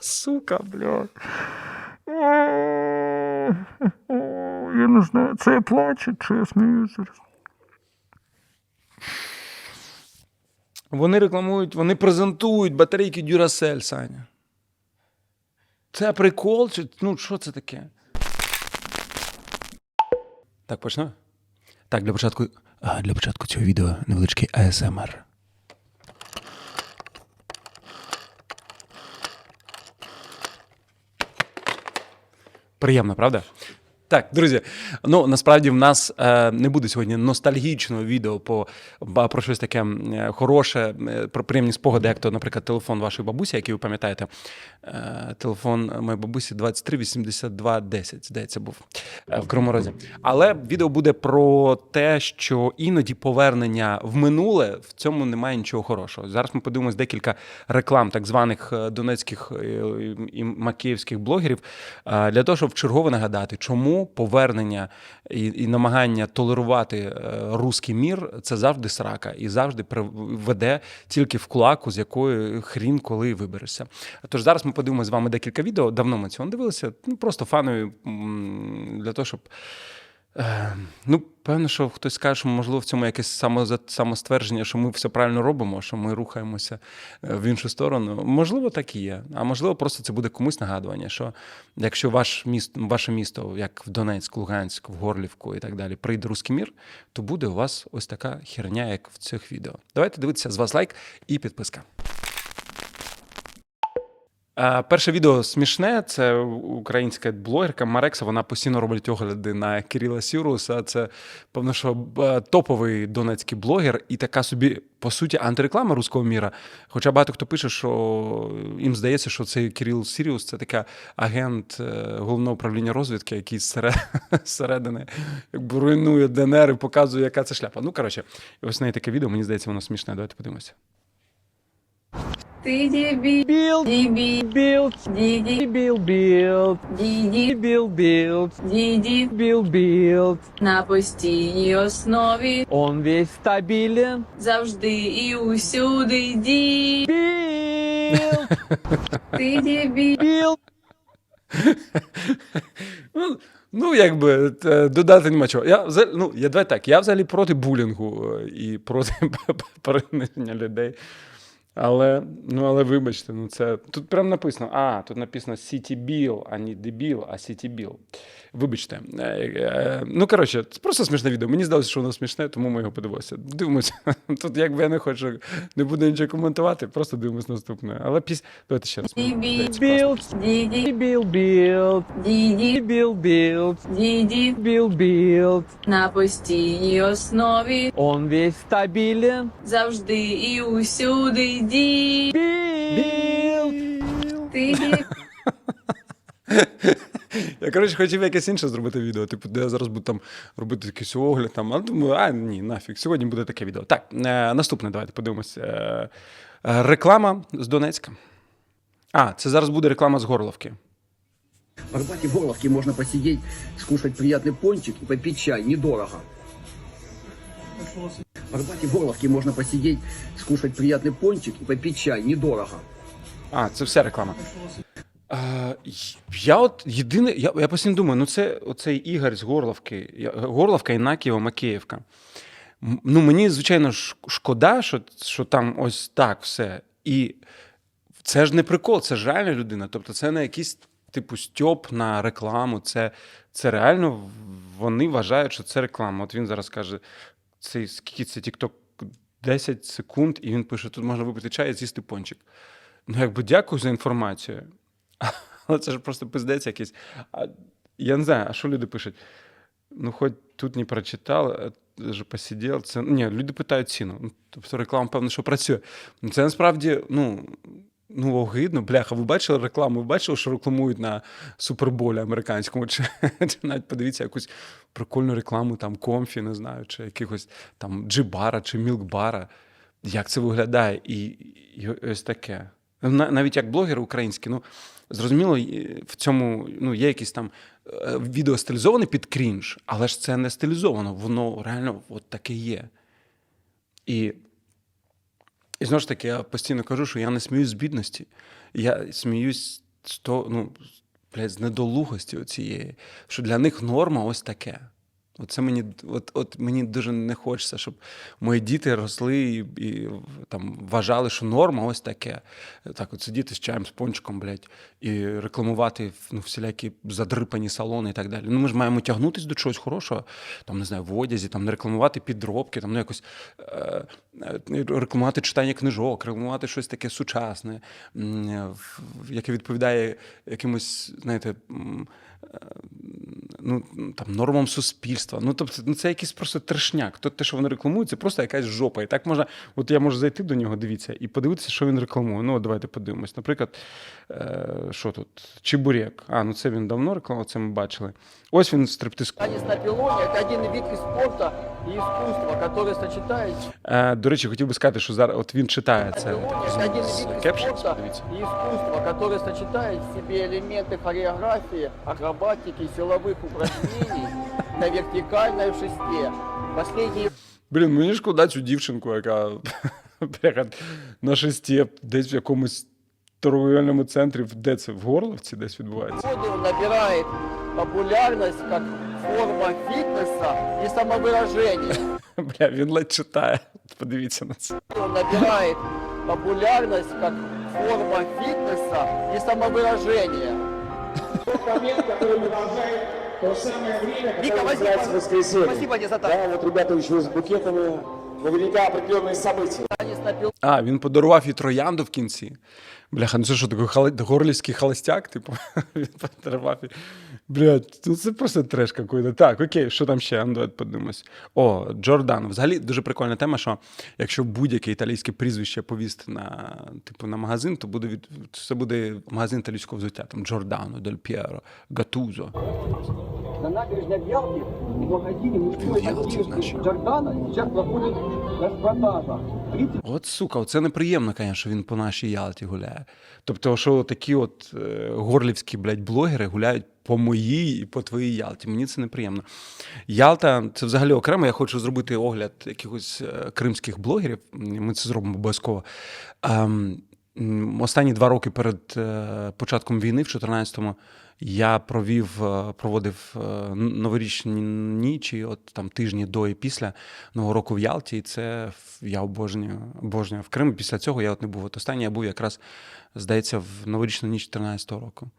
Сука, бля. Я не знаю, це я плачу, чи я сміюся зараз. Вони рекламують, вони презентують батарейки Duracell, Саня. Це прикол? Чи, ну, що це таке? Так, почнемо? Так, для початку, для початку цього відео невеличкий АСМР. Приємно, правда? Так, друзі, ну насправді в нас е, не буде сьогодні ностальгічного відео по, про щось таке е, хороше, е, про приємні спогади, як то, наприклад, телефон вашої бабусі, який ви пам'ятаєте. Е, телефон моєї бабусі 238210, здається, був в Кривому Розі. Але відео буде про те, що іноді повернення в минуле в цьому немає нічого хорошого. Зараз ми подивимось декілька реклам так званих е, донецьких е, і макіївських блогерів е, для того, щоб вчергове нагадати, чому повернення і, і намагання толерувати е, руський мір це завжди срака і завжди веде тільки в кулаку, з якої хрін коли виберешся. Тож зараз ми подивимося з вами декілька відео. Давно ми цього не дивилися. Ну просто фанові для того, щоб. Е, Ну, певно, що хтось скаже, що можливо в цьому якесь самоствердження, що ми все правильно робимо, що ми рухаємося е, в іншу сторону. Можливо, так і є. А можливо, просто це буде комусь нагадування, що якщо ваш місто, ваше місто, як в Донецьк, Луганськ, в Горлівку і так далі, прийде русський мір, то буде у вас ось така херня, як в цих відео. Давайте дивитися з вас лайк і підписка. Е, Перше відео смішне. Це українська блогерка Марекса. Вона постійно робить огляди на Кирила Сіруса. Це певно, що е, топовий донецький блогер і така собі, по суті, антиреклама руського міра. Хоча багато хто пише, що їм здається, що цей Кирил Сіріус це така агент е, головного управління розвідки, який зсере- зсередини якби руйнує ДНР і показує, яка це шляпа. Ну коротше, ось неї таке відео. Мені здається, воно смішне. Давайте подивимося. Ты дебил, Build, дебил, build, диди, build, build, диди, build, build, диди, build, build. на постійній основі, Он весь стабилен. завжди і усюди ді. Build, Ти дебил, Ну, ну якби е, додати нема чого. Я, взагалі- ну, я давай так, я взагалі проти булінгу е, і проти приниження людей. Але, ну, але вибачте, ну це тут прям написано. А, тут написано City Bill, а не дебіл, а City Bill. Вибачте. Е, е, ну, коротше, це просто смішне відео. Мені здалося, що воно смішне, тому ми його подивилися. Дивимося. Тут, якби я не хочу, не буду нічого коментувати, просто дивимось наступне. Але після. Давайте ще раз. Build, диди, build, build, диди, build, build. на постійній основі, Он весь стабилен. завжди і усюди ді. Build, Ти Я, коротше, хотів якесь інше зробити відео. Типу, де я зараз буду там робити якийсь огляд. Там, а думаю, а ні, нафіг. Сьогодні буде таке відео. Так, е, наступне, давайте подивимось. Е, е, реклама з Донецька. А, це зараз буде реклама з Горловки. В Арбате Горловке можно посидеть, скушать приятный пончик и попить чай, недорого. В Арбате Горловке можно посидеть, скушать приятный пончик и попить чай, недорого. А, це вся реклама. Е, я от єдине, я, я постійно думаю, ну це оцей Ігор з Горловки, Горловка, Інакієва, Макеївка. М, Ну, мені, звичайно, шкода, що, що там ось так все. І це ж не прикол, це ж реальна людина. Тобто, це не якийсь типу стьоп на рекламу. Це, це реально вони вважають, що це реклама. От він зараз каже: цей скільки це TikTok 10 секунд, і він пише: тут можна випити чай і з'їсти пончик. Ну, якби дякую за інформацію. Але це ж просто пиздець якийсь. А, я не знаю, а що люди пишуть? Ну, хоч тут не прочитав, вже посидів. Це... Ні, люди питають ціну. Ну, Тобто реклама, певно, що працює. Ну, Це насправді, ну. Ну, огидно, бляха, ви бачили рекламу? Ви бачили, що рекламують на суперболі американському? Чи, чи навіть подивіться якусь прикольну рекламу, там комфі, не знаю, чи якихось там джибара чи мілкбара. Як це виглядає? І, і ось таке. Навіть як блогер український, ну зрозуміло, в цьому ну, є якісь там е, відео стилізоване під крінж, але ж це не стилізовано, воно реально от таке є. І І знову ж таки, я постійно кажу, що я не сміюсь з бідності. Я сміюсь з того, ну, блядь, з недолугості оцієї, що для них норма ось таке. Оце мені, от, от мені дуже не хочеться, щоб мої діти росли і, і там вважали, що норма ось таке. Так, от сидіти з чаєм, з пончиком, блядь, і рекламувати ну, всілякі задрипані салони і так далі. Ну, ми ж маємо тягнутися до чогось хорошого, там, не знаю, в одязі, там, не рекламувати підробки, там, ну, якось е, е, рекламувати читання книжок, рекламувати щось таке сучасне, яке відповідає якимось, знаєте, е, ну, там, нормам суспільства. Ну, тобто, ну, це якийсь просто трешняк. То, те, що вони рекламують, це просто якась жопа. І так можна, от я можу зайти до нього, дивіться, і подивитися, що він рекламує. Ну, от давайте подивимось. Наприклад, е, що тут? Чебурек. А, ну це він давно рекламував, це ми бачили. Ось він стриптиз. Танец на пилоне – это один вид и спорта и искусства, который сочетает Е, до речі, хотів би сказати, що зараз от він читає на це пилоне – это один з, з вид кепшн. спорта Подивіться. и искусства, который сочетает в себе элементы хореографии, акробатики, силовых упражнений на вертикальной шесте. Последние Блін, мені шкода цю дівчинку, яка бляха, на шесті десь в якомусь торговельному центрі, де це в Горловці десь відбувається. годы он набирает популярность как форма фитнеса и самовыражения. Бля, він ледь читає. Подивіться на це. Он набирает популярность как форма фитнеса и самовыражения. момент, который продолжает то самое время, Вика, возьми. Спасибо тебе за так. Да, вот ребята еще с букетами, наверняка определенные события. А, він подарував їй троянду в кінці. Бляха, ну це що такий хали... горлівський холостяк, типу. він подарував їй. Блядь, ну це просто треш какой-то. Так, окей, що там ще? Ну, давайте подивимось. О, Джордан. Взагалі дуже прикольна тема, що якщо будь-яке італійське прізвище повісти на, типу, на магазин, то буде від... це буде магазин італійського взуття. Там Джордано, Дель П'єро, Гатузо. На набережной Бьялки в магазине мужской одежды. Джордана сейчас проходит распродажа. От сука, оце неприємно, звісно, що він по нашій Ялті гуляє. Тобто, що такі от е, горлівські, блядь, блогери гуляють по моїй і по твоїй Ялті. Мені це неприємно. Ялта це взагалі окремо. Я хочу зробити огляд якихось е, кримських блогерів. Ми це зробимо обов'язково. Ем, останні два роки перед е, початком війни, в 14-му, я провів, е, проводив е, новорічні нічі, от там тижні до і після Нового року в Ялті. І це я обожнюю, обожнюю в Криму. Після цього я от не був. От останній я був якраз, здається, в новорічну ніч 14-го року.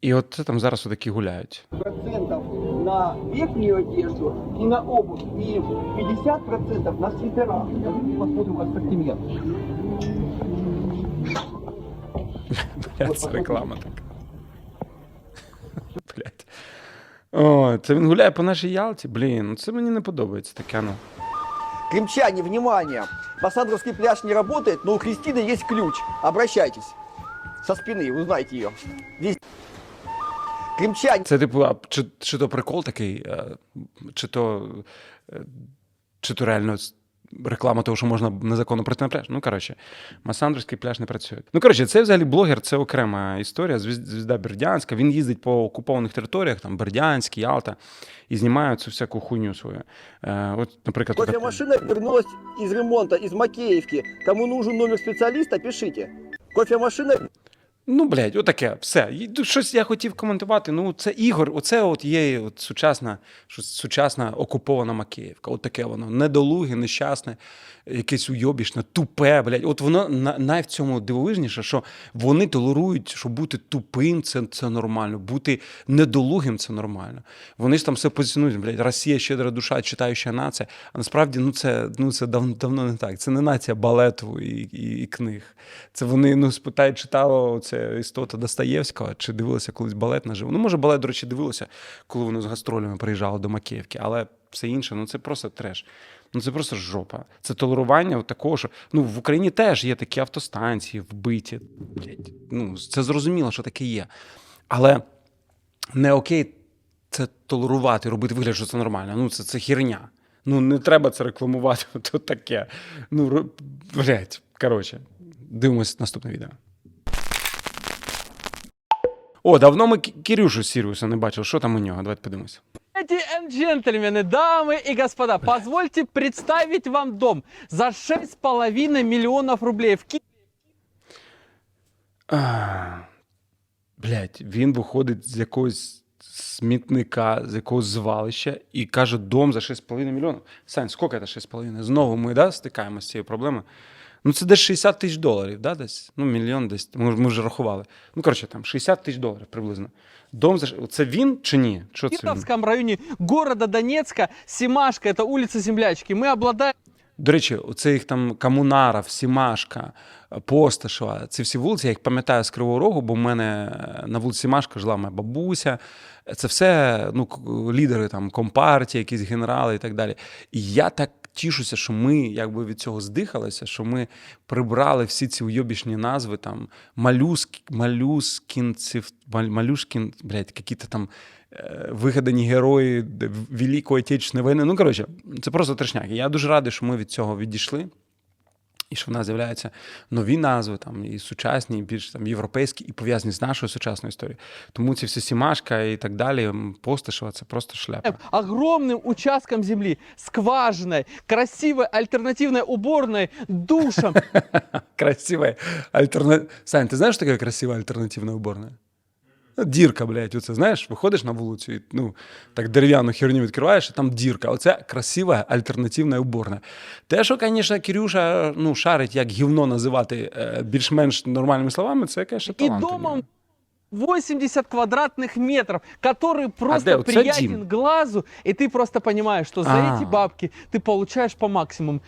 І от це там зараз отакі гуляють. процентов на верхнюю одежду и на обувь, и 50 процентов на свитера. Давайте посмотрим ассортимент. Бля, це реклама така. Блять. О, це він гуляє по нашій Ялті. Блін, ну це мені не подобається таке. Ну. Крымчане, внимание! Массандровский пляж не работает, но у Кристины есть ключ. Обращайтесь. Со спины, узнайте ее. Здесь... Крымчане, Це типу, а чи, чи то прикол такий, е, чи то, е, чи то реально с- реклама того, що можна незаконно пройти на пляж. Ну, коротше, Масандрівський пляж не працює. Ну, коротше, це взагалі блогер, це окрема історія. Звізда Бердянська. Він їздить по окупованих територіях, там Бердянськ, Ялта, і знімає цю всяку хуйню свою. Е, от, наприклад, така- кофемашина вернулась из ремонта, из Макеевки. Кому нужен номер специалиста, пишите. Кофемашина Ну, блядь, отаке, все. Щось я хотів коментувати. Ну, це Ігор, оце от є от сучасна, сучасна окупована Макіївка. От таке воно. Недолуге, нещасне, якесь уйобішне, тупе, блядь. От воно на, най в цьому дивовижніше, що вони толерують, що бути тупим це, це нормально, бути недолугим це нормально. Вони ж там все позиціонують, блядь, Росія щедра душа, читаюча нація. А насправді ну, це, ну, це дав, давно не так. Це не нація балету і, і, і книг. Це вони ну, спитають, читало це істота Достоєвського, чи дивилися колись балет наживо. Ну, може, балет, до речі, дивилося, коли вони з гастролями приїжджали до Макіївки, але все інше, ну це просто треш. Ну це просто жопа. Це толерування такого, що ну в Україні теж є такі автостанції вбиті. Ну, це зрозуміло, що таке є. Але не окей це толерувати, робити вигляд, що це нормально. Ну, це, це херня. Ну, не треба це рекламувати. То таке. Ну, блядь, коротше, дивимось наступне відео. О, давно ми Кі- Кірюшу Сіріуса не бачили. Що там у нього? Давайте подивимося. Леди и джентльмены, дамы и господа, позвольте представить вам дом за 6,5 миллионов рублей в Ки- Блять, він виходить з якогось смітника, з якогось звалища і каже, дом за 6,5 мільйонів. Сань, скільки це 6,5? Знову ми да, стикаємося з цією проблемою. Ну, це десь 60 тисяч доларів, да, десь? Ну, мільйон десь. Ми, ми вже рахували. Ну, коротше, там 60 тисяч доларів приблизно. Дом за... ш- Це він чи ні? Що це він? Китовском районе города Донецка. Симашка, это улица Землячки. Мы обладаем До речі, оце їх там Комунаров, Сімашка, Посташева. Ці всі вулиці, я їх пам'ятаю з Кривого Рогу, бо в мене на вулиці Сімашка жила моя бабуся. Це все ну, к- лідери там, компартії, якісь генерали і так далі. І я так тішуся, що ми якби від цього здихалися, що ми прибрали всі ці уйобішні назви, там Малюск, Малюскінців, Малюшкін, блядь, якісь там е, вигадані герої Великої Отечественної війни. Ну, коротше, це просто трешняк. Я дуже радий, що ми від цього відійшли. І що в нас з'являються нові назви, там і сучасні, і більш там європейські, і пов'язані з нашою сучасною історією. Тому ці всі Сімашка і так далі, Постишева, це просто шляпа. огромным участком земли, скважиной, красивой альтернативной уборной, душем. Красивая альтернатива. Сань, ти знаєш, що таке красива альтернативна уборна? Ну, Дірка, блядь, оце знаєш, виходиш на вулицю і ну, так дерев'яну херню відкриваєш, і там дірка. Оце красива альтернативна уборна. Те, що, звісно, Кирюша ну, шарить, як гівно називати е, більш-менш нормальними словами, це, звісно, И талант. у нього. домом 80 квадратных метров, который где? просто Вот это приятен Дим. глазу, и ты просто понимаешь, что за А. эти бабки ты получаешь по максимуму.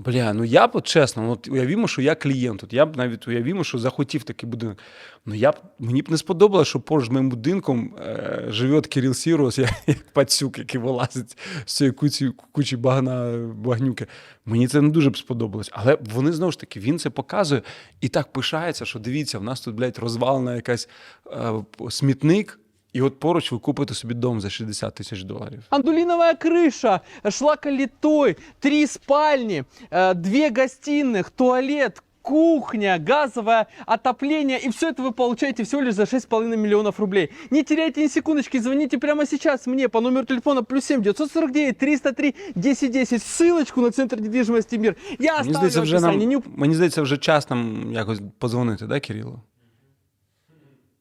Бля, ну я б чесно, ну, от уявімо, що я клієнт. От я б навіть уявімо, що захотів такий будинок. Ну я б мені б не сподобалося, що поруч моїм будинком е, живе Кирил Сірос, як, як пацюк, який вилазить з цієї кучі, кучі багна, багнюки. Мені це не дуже б сподобалось. Але вони знову ж таки, він це показує і так пишається, що дивіться, в нас тут, блядь, розвалена якась е, смітник, і от поруч ви купите собі дом за 60 тисяч доларів. Андулиновая крыша, шлаколитой, три спальни, э, две гостиных, туалет, кухня, газовое отопление. И все это вы получаете всего лишь за 6,5 миллионов рублей. Не теряйте ни секундочки, звоните прямо сейчас мне по номеру телефона плюс 7 949 303 1010. Ссылочку на Центр недвижимости «Мир». Я Мені оставлю здається, в вже нам, описании. Не мені здається, вже час нам якось позвонити, да, Кирило?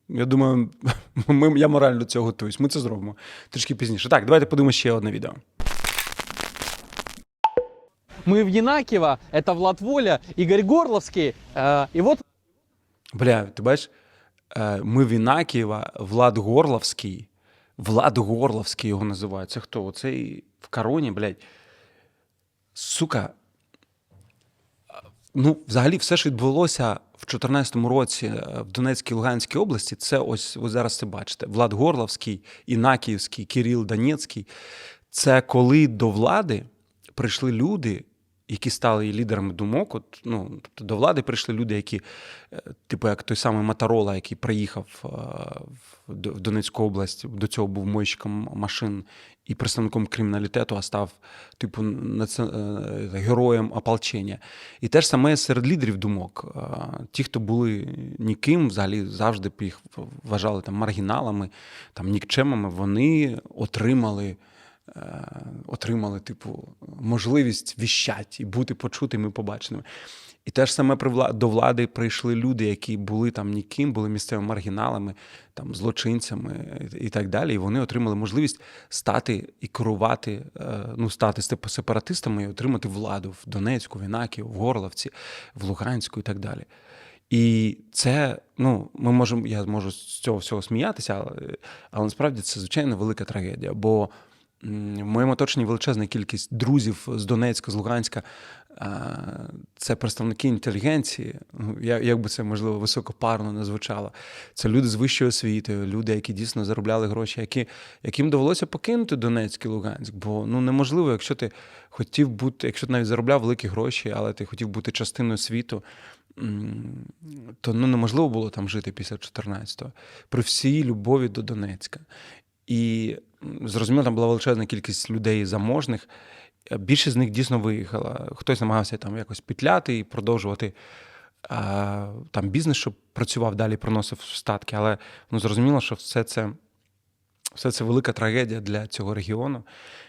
Я думаю, ми, я морально до цього готуюсь. Ми це зробимо трішки пізніше. Так, давайте подивимося ще одне відео. Мы в Янакиево, это Влад Воля, Игорь Горловский. э, и вот Бля, ти бачиш, е, ми в Інакієва, Влад Горловський. Влад Горловський його називають. Це хто? Оцей в короні, блядь. Сука. Ну, взагалі, все, що відбулося в 2014 році е, в Донецькій Луганській області, це ось ви зараз це бачите. Влад Горловський, Інакіївський, Кирил Донецький. Це коли до влади прийшли люди, які стали і лідерами думок. От, ну, тобто до влади прийшли люди, які, е, типу, як той самий Матарола, який приїхав е, в Донецьку область, до цього був мойщиком машин і представником криміналітету, а став, типу, наці... е, героєм ополчення. І те ж саме серед лідерів думок. Ті, хто були ніким, взагалі завжди їх вважали там маргіналами, там нікчемами, вони отримали отримали, типу, можливість віщати і бути почутими і побаченими. І те ж саме до влади прийшли люди, які були там ніким, були місцевими маргіналами, там, злочинцями і так далі. І вони отримали можливість стати і керувати, е, ну, стати сепаратистами і отримати владу в Донецьку, в Інаків, в Горловці, в Луганську і так далі. І це, ну, ми можемо, я можу з цього всього сміятися, але, але насправді це звичайно велика трагедія. Бо в моєму оточенні величезна кількість друзів з Донецька, з Луганська. Це представники інтелігенції, ну, як би це можливо високопарно не звучало. Це люди з вищою освітою, люди, які дійсно заробляли гроші, які, яким довелося покинути Донецьк і Луганськ. Бо ну неможливо, якщо ти хотів бути, якщо ти навіть заробляв великі гроші, але ти хотів бути частиною світу, то ну, неможливо було там жити після 14-го. При всій любові до Донецька. І зрозуміло, там була величезна кількість людей заможних. Е, Більшість з них дійсно виїхала. Хтось намагався там якось петляти і продовжувати а, там бізнес, щоб працював далі, приносив статки. Але ну, зрозуміло, що все це, Все це велика трагедія для цього регіону.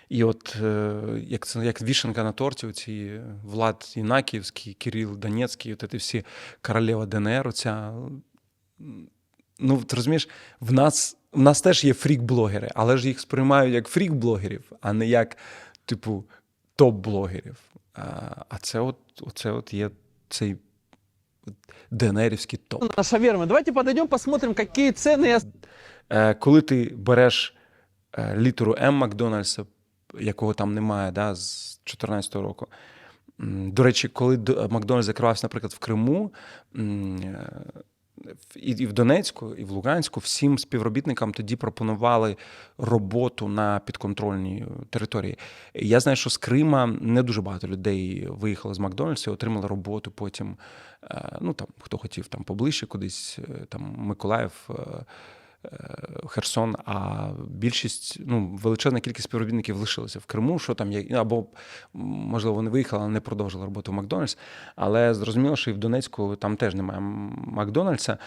І от е, як це як вішенка на торті, оці Влад Інаківський, Кирил Донецький, от ці всі королева ДНР, оця. Ну, ти розумієш, в нас, в нас теж є фрік-блогери, але ж їх сприймають як фрік-блогерів, а не як, типу, топ-блогерів. А, а це от, оце от є цей ДНРівський топ. на шавермы. Давайте подойдем, посмотрим, какие цены. Я Е, коли ти береш е, літеру М Макдональдса, якого там немає да, з 2014 року. До речі, коли Макдональдс закривався, наприклад, в Криму, е, і в Донецьку, і в Луганську, всім співробітникам тоді пропонували роботу на підконтрольній е, території. Я знаю, що з Крима не дуже багато людей виїхали з Макдональдсу, і отримали роботу потім. е, Ну там хто хотів там поближче кудись, е, там Миколаїв. Херсон, а більшість, ну, величезна кількість співробітників лишилася в Криму, що там є, або, можливо, вони виїхали, але не продовжили роботу в Макдональдс. Але зрозуміло, що і в Донецьку там теж немає Макдональдса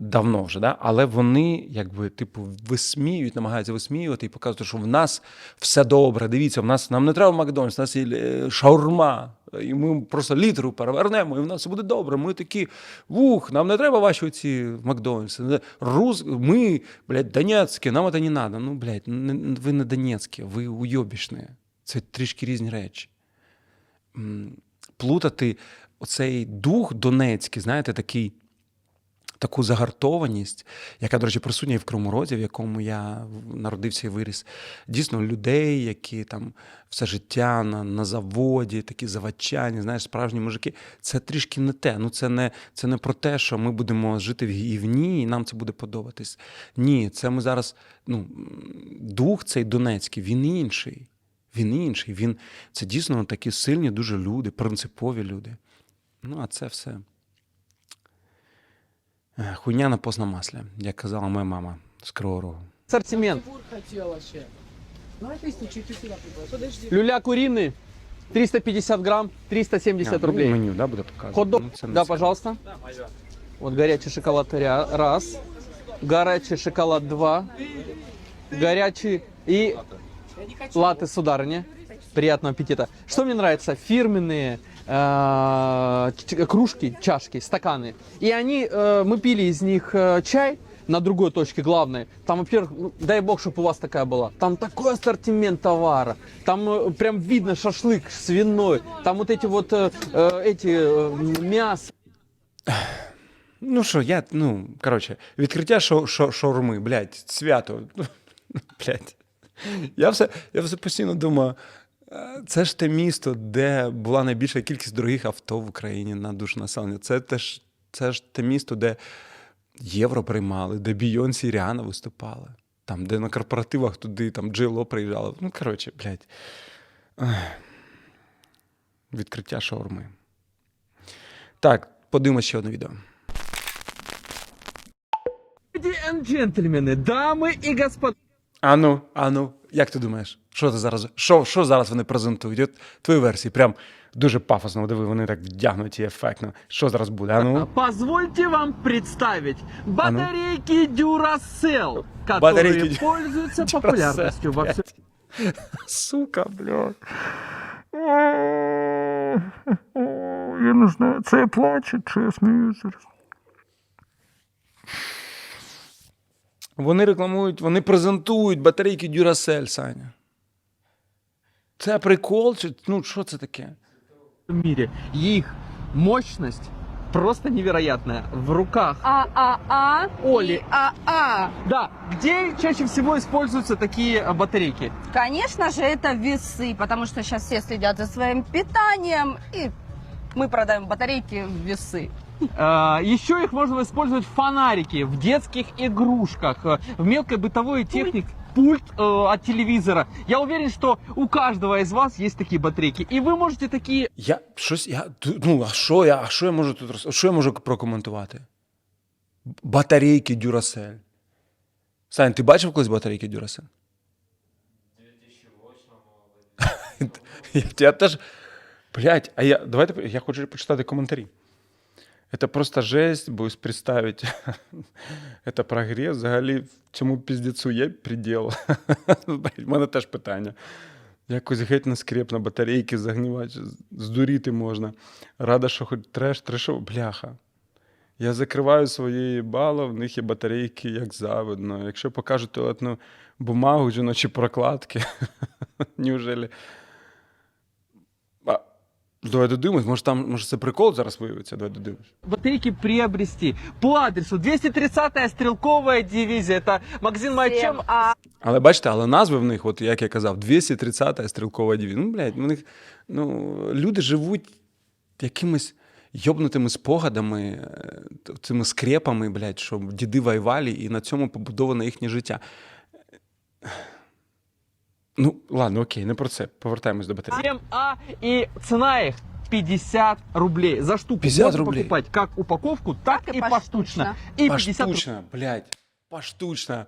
давно вже, да? але вони, якби, типу, висміюють, намагаються висміювати і показувати, що в нас все добре. Дивіться, в нас нам не треба Макдональдс, у нас є е, шаурма. І ми просто літеру перевернемо, і в нас все буде добре. Ми такі, вух, нам не треба ваші оці Макдональдси. Рус, ми, блядь, Донецькі, нам це не треба. Ну, блядь, ви не Донецькі, ви уйобішні. Це трішки різні речі. Плутати оцей дух донецький, знаєте, такий таку загартованість, яка, до речі, присутня і в Розі, в якому я народився і виріс. Дійсно, людей, які там все життя на, на заводі, такі заводчані, знаєш, справжні мужики. Це трішки не те. Ну, це не, це не про те, що ми будемо жити в гівні, і нам це буде подобатись. Ні, це ми зараз. Ну, дух цей донецький, він інший. Він інший. Він це дійсно такі сильні, дуже люди, принципові люди. Ну, а це все. Е, Хуйня на постном маслі, як казала моя мама з Кривого Рогу. ассортимент. Люля куриный, 350 грамм, 370 А, ну, рублей. Меню, да, буде показувати. Хот-дог, Ну, да, пожалуйста. Вот горячий шоколад ря- раз, горячий шоколад два, горячий и латте, сударыня. Приятного аппетита. Что мне нравится? Фирменные э, кружки, чашки, стаканы. И они, э, мы пили из них э, чай на другой точке главной. Там, во-первых, дай бог, чтобы у вас такая была. Там такой ассортимент товара. Там прям видно шашлык свиной. Там вот эти вот эти мясо. Ну що, я, ну, коротше, відкриття шо, шо, шаурми, блядь, свято. блядь. Я все, я все постійно думаю, це ж те місто, де була найбільша кількість дорогих авто в Україні на душу населення. Це теж це ж те місто, де євро приймали, де Бійонсі і Ріана виступали. Там, де на корпоративах туди там Джейло приїжджали. Ну, коротше, блядь. Відкриття шаурми. Так, подивимось ще одне відео. Леди и джентльмены, дамы и господа. Ану, ану, як ти думаєш? Що ти зараз? Що, що зараз вони презентують? От твої версії, прям дуже пафосно. Диви, вони так вдягнуті ефектно. Що зараз буде? Ану? Позвольте вам представить ну? батарейки Duracell, которые Батарейки Duracell, популярностью во всем Сука, бля. Я не знаю, це я плачу, чи я сміюся. Вони рекламують, вони презентують батарейки Duracell, Саня. Це прикол? Чи ну що це таке? мире. Их мощность просто невероятная. В руках. А-а-а. Оли. и А-а. Да, где чаще всего используются такие э, батарейки? Конечно же, это весы, потому что сейчас все следят за своим питанием, и мы продаем батарейки в весы. Э, Еще их можно использовать в фонарики, в детских игрушках, э, в мелкой бытовой технике. Пульт э, от телевизора. Я уверен, что у каждого из вас есть такие батарейки. И вы можете такие Я щось. Я, ну, а що я, а що я можу тут роз- Що я можу прокоментувати? Батарейки Duracell. Сань, ти бачив колись батарейки Duracell? 2008 я, я теж. Блять, а я. Давайте я хочу почитати коментарі. Это просто жесть, боюсь представить. Это прогрес. Взагалі цьому піздецу є приділ. У мене теж питання. Якось геть на батарейки загнівати, здуріти можна. Рада, що хоч треш, трешов, бляха. Я закриваю своє їбало, в них є батарейки, як завидно. Якщо покажуть туалетну бумагу, жіночі прокладки, неужели. А, давай додивимось, може там може це прикол зараз виявиться, давай додивимось. Батарейки приобрести по адресу 230-я стрелковая дивизия. Это магазин Майчем. 7А. Але бачите, але назви в них, от як я казав, 230-та стрілкова дивізія. Ну, блядь, у них ну, люди живуть якимись йобнутими спогадами, е, цими скрепами, блядь, що діди воювали, і на цьому побудоване їхнє життя. Ну, ладно, окей, не про це. Повертаємось до батареї. 7А и цена их 50 рублей за штуку. 50 Можно рублей. покупать как упаковку, так, Так и и поштучно. поштучно. И 50 рублей. Поштучно, блядь. Поштучно.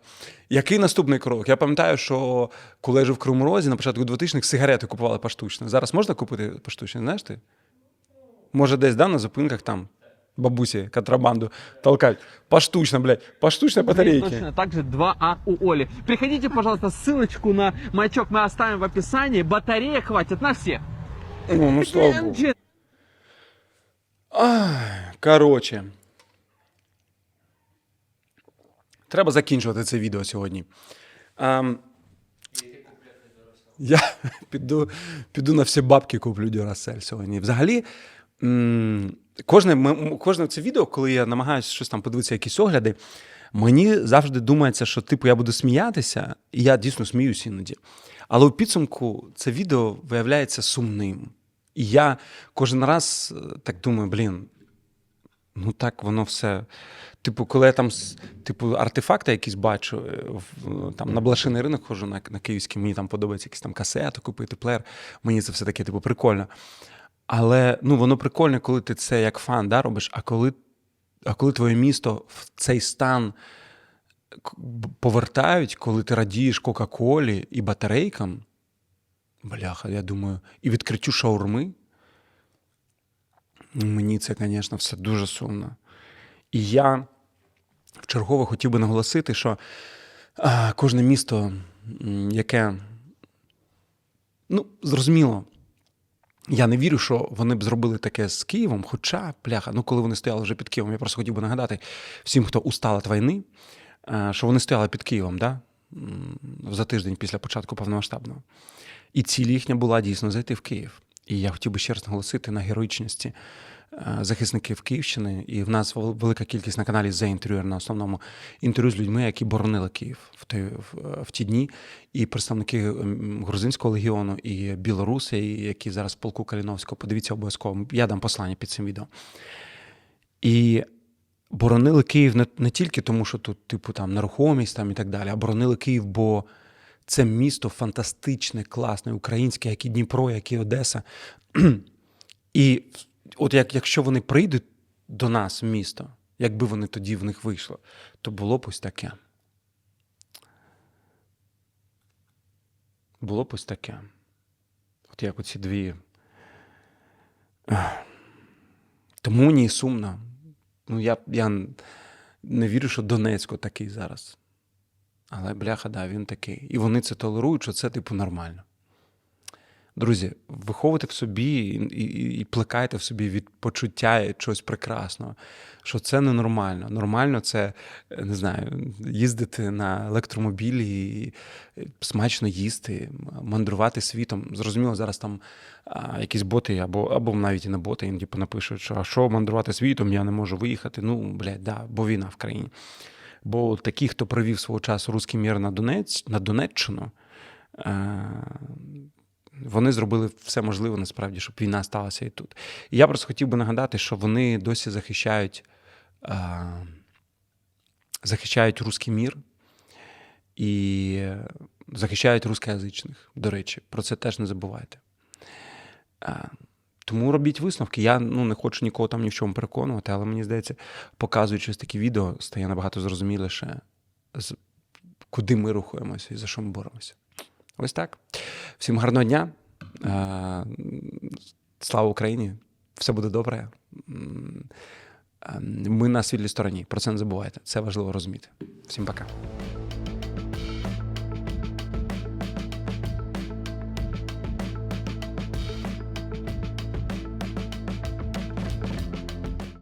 Який наступний крок? Я пам'ятаю, що коли я жив в Кривому Розі, на початку 2000-х сигарети купували поштучно. Зараз можна купити поштучно, знаєш ти? Може, десь да, на зупинках там бабусі контрабанду толкають. Поштучно, блядь, поштучно батарейки. Точно так же 2А у Оли. Приходите, пожалуйста, ссылочку на маячок мы оставим в описании. Батареек хватит на всех. Ну, ну слава Богу. NG. Коротше. Треба закінчувати це відео сьогодні. Ем, я піду, піду на всі бабки куплю Дюрасель сьогодні. Взагалі, м, кожне, кожне це відео, коли я намагаюся щось там подивитися, якісь огляди, мені завжди думається, що типу я буду сміятися, і я дійсно сміюсь іноді. Але у підсумку це відео виявляється сумним. І я кожен раз е, так думаю, блін, Ну так, воно все. Типу, коли я там типу, артефакти якісь бачу, е, там на блошиний ринок ходжу на, на київський, мені там подобається якісь там касети купити, плеєр. Мені це все таке, типу, прикольно. Але ну, воно прикольно, коли ти це як фан да, робиш, а коли, а коли твоє місто в цей стан повертають, коли ти радієш Кока-Колі і батарейкам, бляха, я думаю, і відкриттю шаурми. Мені це, звісно, все дуже сумно. І я вчергове хотів би наголосити, що кожне місто, яке, ну, зрозуміло, я не вірю, що вони б зробили таке з Києвом, хоча, пляха, ну коли вони стояли вже під Києвом, я просто хотів би нагадати всім, хто устав від війни, що вони стояли під Києвом, да? за тиждень після початку повномасштабного. І ціль їхня була дійсно зайти в Київ. І я хотів би ще раз наголосити на героїчності е, захисників Київщини. І в нас велика кількість на каналі The Interior, на основному інтерв'ю з людьми, які боронили Київ в, той, в, в ті дні. І представники Грузинського легіону, і білоруси, які зараз в полку Каліновського. Подивіться обов'язково. Я дам послання під цим відео. І боронили Київ не, не тільки тому, що тут, типу, там нерухомість там і так далі, а боронили Київ, бо це місто фантастичне, класне, українське, як і Дніпро, як і Одеса. І от як, якщо вони прийдуть до нас в місто, якби вони тоді в них вийшло, то було б ось таке. Було б ось таке. От як оці дві. Тому мені і сумно. Ну, я, я не вірю, що Донецько такий зараз. Але бляха, да, він такий. І вони це толерують, що це, типу, нормально. Друзі, виховуйте в собі і, і, і плекайте в собі від почуття чогось прекрасного, що це ненормально. Нормально це, не знаю, їздити на електромобілі, і смачно їсти, мандрувати світом. Зрозуміло, зараз там а, якісь боти, або, або навіть і не боти, іноді напишуть, що а що мандрувати світом, я не можу виїхати. Ну, блядь, да, бо війна в країні. Бо такі, хто провів свого часу русський мір на, Донець, на Донеччину, е, вони зробили все можливе насправді, щоб війна сталася і тут. І я просто хотів би нагадати, що вони досі захищають, е, захищають русський мір і захищають рускоязичних. До речі, про це теж не забувайте. Е, тому робіть висновки. Я ну, не хочу нікого там ні в чому переконувати, але мені здається, показуючи такі відео, стає набагато зрозуміліше, куди ми рухаємося і за що ми боремося. Ось так. Всім гарного дня. Е, Слава Україні! Все буде добре. Ем, Ми на світлій стороні. Про це не забувайте. Це важливо розуміти. Всім пока.